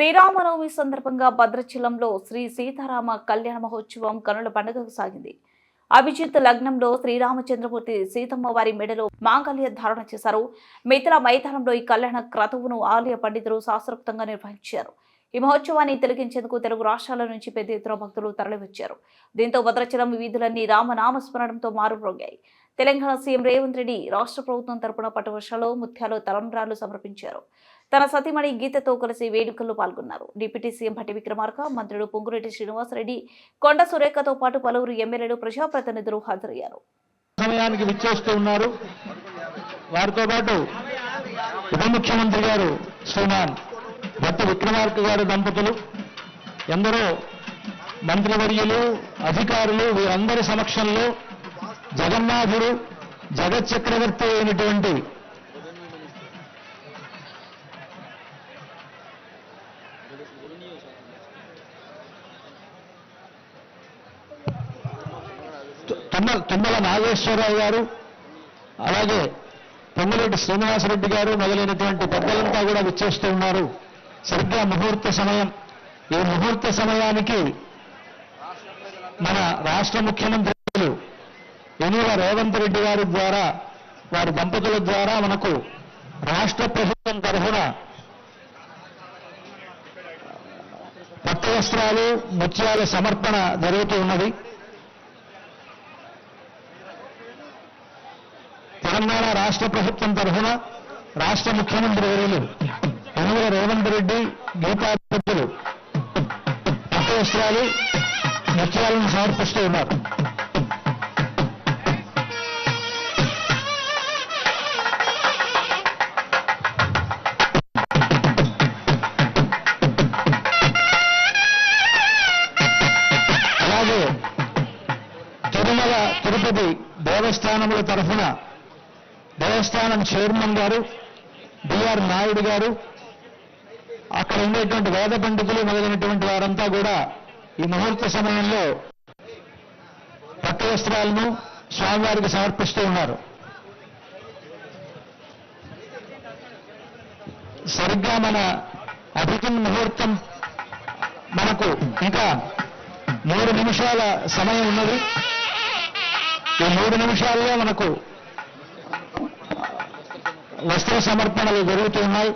శ్రీరామనవమి సందర్భంగా భద్రాచలంలో శ్రీ సీతారామ కళ్యాణ మహోత్సవం కనుల పండుగకు సాగింది. అభిజిత్ లగ్నంలో శ్రీరామచంద్రమూర్తి సీతమ్మ వారి మెడలో మాంగళ్య ధారణ చేశారు. మిథిల మైదానంలో ఈ కళ్యాణ క్రతువును ఆలయ పండితులు శాస్త్రోక్తంగా నిర్వహించారు. ఈ మహోత్సవాన్ని తిలగించేందుకు తెలుగు రాష్ట్రాల నుంచి పెద్ద ఎత్తున భక్తులు తరలివచ్చారు. దీంతో భద్రాచలం వీధులన్నీ రామనామస్మరణంతో మారుమ్రోగాయి. తెలంగాణ సీఎం రేవంత్ రెడ్డి రాష్ట్ర ప్రభుత్వం తరపున పట్టు వర్షాలు ముత్యాలు తలంబ్రాలు సమర్పించారు. తన సతీమణి గీతతో కలిసి వేడుకల్లో పాల్గొన్నారు. డిప్యూటీ సీఎం భట్టి విక్రమార్క మంత్రులు పొంగురెడ్డి శ్రీనివాసరెడ్డి కొండ సురేఖతో పాటు పలువురు ఎమ్మెల్యేలు ప్రజాప్రతినిధులు హాజరయ్యారు. సమయానికి విచ్చేస్తూ ఉన్నారు. వారితో పాటు ఉప ముఖ్యమంత్రి గారు శ్రీమాన్ భట్టి విక్రమార్క గారి దంపతులు ఎందరో మంత్రివర్యులు అధికారులు వీరందరి సమక్షంలో జగన్నాథుడు జగత్ చక్రవర్తి అయినటువంటి తుమ్మల తుమ్మల నాగేశ్వరరావు గారు అలాగే పొంగులేటి శ్రీనివాసరెడ్డి గారు మొదలైనటువంటి పెద్దలంతా కూడా విచ్చేస్తూ ఉన్నారు. సరిగ్గా ముహూర్త సమయం. ఈ ముహూర్త సమయానికి మన రాష్ట్ర ముఖ్యమంత్రులు ఎనుగ రేవంత్ రెడ్డి గారి ద్వారా వారి దంపతుల ద్వారా మనకు రాష్ట్ర ప్రభుత్వం తరఫున పట్టువస్త్రాలు ముత్యాల సమర్పణ జరుగుతూ ఉన్నది. తెలంగాణ రాష్ట్ర ప్రభుత్వం తరఫున రాష్ట్ర ముఖ్యమంత్రి వర్యులు యనుమల రేవంత్ రెడ్డి గీతాధిపతులు పట్టువస్త్రాలు ముత్యాలను సమర్పిస్తూ ఉన్నారు. అలాగే తిరుమల తిరుపతి దేవస్థానముల తరఫున దేవస్థానం చైర్మన్ గారు బిఆర్ నాయుడు గారు అక్కడ ఉండేటువంటి వేద పండితులు మొదలైనటువంటి వారంతా కూడా ఈ ముహూర్త సమయంలో పట్టు వస్త్రాలను స్వామివారికి సమర్పిస్తూ ఉన్నారు. సరిగ్గా మన అభిజిన్ ముహూర్తం మనకు ఇంకా మూడు నిమిషాల సమయం ఉన్నది. ఈ మూడు నిమిషాల్లో మనకు వస్త్ర సమర్పణలు జరుగుతూ ఉన్నాయి.